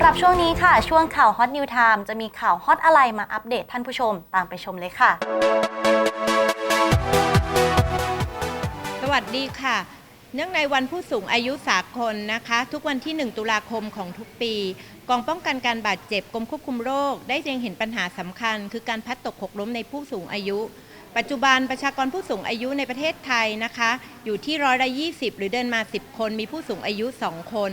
ำหรับช่วงนี้ค่ะ ช่วงข่าวฮอตนิวไทม์จะมีข่าวฮอตอะไรมาอัปเดตท่านผู้ชมตามไปชมเลยค่ะ สวัสดีค่ะ เนื่องในวันผู้สูงอายุสากลนะคะ ทุกวันที่ 1 ตุลาคมของทุกปี กองป้องกันการบาดเจ็บกรมควบคุมโรค ได้เล็งเห็นปัญหาสำคัญ คือการพัดตกหกล้มในผู้สูงอายุปัจจุบันประชากรผู้สูงอายุในประเทศไทยนะคะ อยู่ที่ร้อยละ20หรือเดินมา 10 คนมีผู้สูงอายุ 2 คน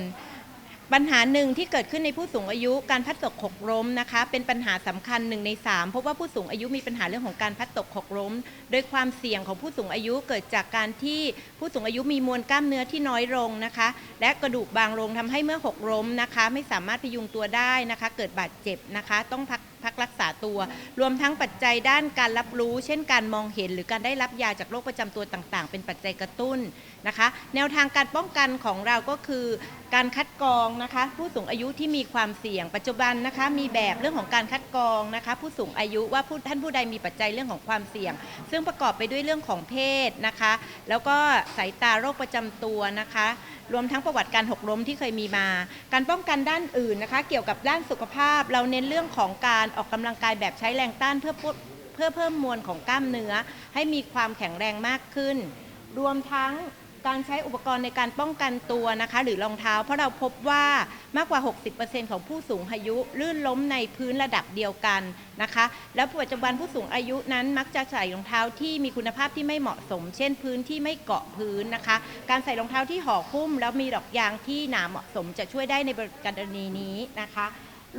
ปัญหาหนึ่งที่เกิดขึ้นในผู้สูงอายุการพัดตกหกล้มนะคะ เป็นปัญหาสำคัญหนึ่งในสามพบว่าผู้สูงอายุมีปัญหาเรื่องของการพัดตกหกล้ม โดยความเสี่ยงของผู้สูงอายุเกิดจากการที่ผู้สูงอายุมีมวลกล้ามเนื้อที่น้อยลงนะคะ และกระดูกบางลงทำให้เมื่อหกล้มนะคะ ไม่สามารถพยุงตัวได้นะคะ เกิดบาดเจ็บนะคะ ต้องพัก พักรักษาตัว รวมทั้งปัจจัยด้านการรับรู้ เช่นการมองเห็น หรือการได้รับยาจากโรคประจำตัวต่างๆ เป็นปัจจัยกระตุ้นนะคะ แนวทางการป้องกันของเราก็คือ การคัดกรองนะคะผู้สูงอายุที่มีความเสี่ยง ปัจจุบันนะคะมีแบบเรื่องของการคัดกรองนะคะ ผู้สูงอายุว่าผู้ท่านผู้ใดมีปัจจัยเรื่องของความเสี่ยง ซึ่งประกอบไปด้วยเรื่องของเพศนะคะ แล้วก็สายตาโรคประจำตัวนะคะ รวมทั้งประวัติการหกล้มที่เคยมีมา การป้องกันด้านอื่นนะคะ เกี่ยวกับด้านสุขภาพ เราเน้นเรื่องของการออกกำลังกายแบบใช้แรงต้านเพื่อเพื่อเพิ่มมวลของกล้ามเนื้อ ให้มีความแข็งแรงมากขึ้น รวมทั้ง การใช้อุปกรณ์ในการป้องกันตัวนะคะ หรือรองเท้า เพราะเราพบว่ามากกว่า 60%ของผู้สูงอายุลื่นล้มในพื้นระดับเดียวกันนะคะ แล้วปัจจุบันผู้สูงอายุนั้นมักจะใส่รองเท้าที่มีคุณภาพที่ไม่เหมาะสม เช่น พื้นที่ไม่เกาะพื้นนะคะ การใส่รองเท้าที่ห่อหุ้ม แล้วมีดอกยางที่หนาเหมาะสม จะช่วยได้ในกรณีนี้นะคะ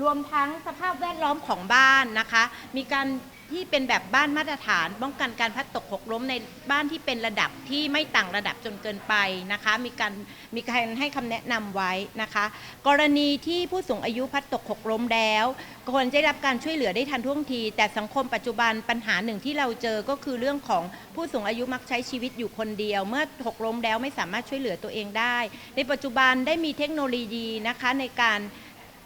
รวมทั้งสภาพแวดล้อมของบ้านนะคะ มีการ ที่เป็นแบบบ้านมาตรฐาน ป้องกันการพัดตกหกล้มในบ้านที่เป็นระดับที่ไม่ต่างระดับจนเกินไปนะคะ มีการมีการให้คำแนะนำไว้นะคะ กรณีที่ผู้สูงอายุพัดตกหกล้มแล้วควรจะได้รับการช่วยเหลือได้ทันท่วงที แต่สังคมปัจจุบันปัญหาหนึ่งที่เราเจอก็คือเรื่องของผู้สูงอายุมักใช้ชีวิตอยู่คนเดียว เมื่อหกล้มแล้วไม่สามารถช่วยเหลือตัวเองได้ ในปัจจุบันได้มีเทคโนโลยีนะคะในการ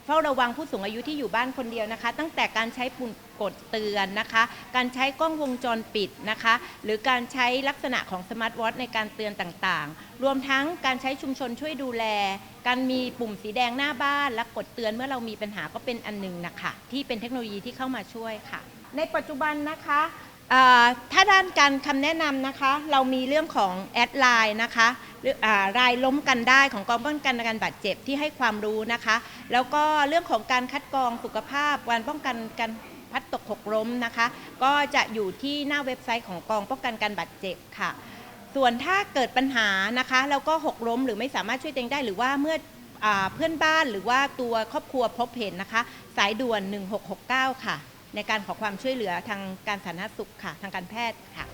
เฝ้าระวังผู้สูงอายุที่อยู่บ้านคนเดียวนะคะ ตั้งแต่การใช้ปุ่มกดเตือนนะคะ การใช้กล้องวงจรปิดนะคะ หรือการใช้ลักษณะของสมาร์ทวอทในการเตือนต่างๆ รวมทั้งการใช้ชุมชนช่วยดูแล การมีปุ่มสีแดงหน้าบ้านและกดเตือนเมื่อเรามีปัญหาก็เป็นอันหนึ่งนะคะที่เป็นเทคโนโลยีที่เข้ามาช่วยค่ะ ในปัจจุบันนะคะถ้าด้านการคำแนะนำนะคะ เรามีเรื่องของแอดไลน์นะคะ รืออารายล้มกันได้ของกองป้องกันการบาดเจ็บที่ให้ความรู้นะคะ แล้วก็เรื่องของการคัดกรองสุขภาพวันป้องกันการพัดตกหกล้มนะคะ ก็จะอยู่ที่หน้าเว็บไซต์ของกองป้องกันการบาดเจ็บค่ะ ส่วนถ้าเกิดปัญหานะคะ แล้วก็หกล้มหรือไม่สามารถช่วยตัวเองได้หรือว่าเมื่ออเพื่อนบ้านหรือว่าตัวครอบครัวพบเห็นนะคะ สายด่วน 1669 ค่ะ ในการขอความช่วยเหลือทางการสาธารณสุขค่ะ ทางการแพทย์ค่ะ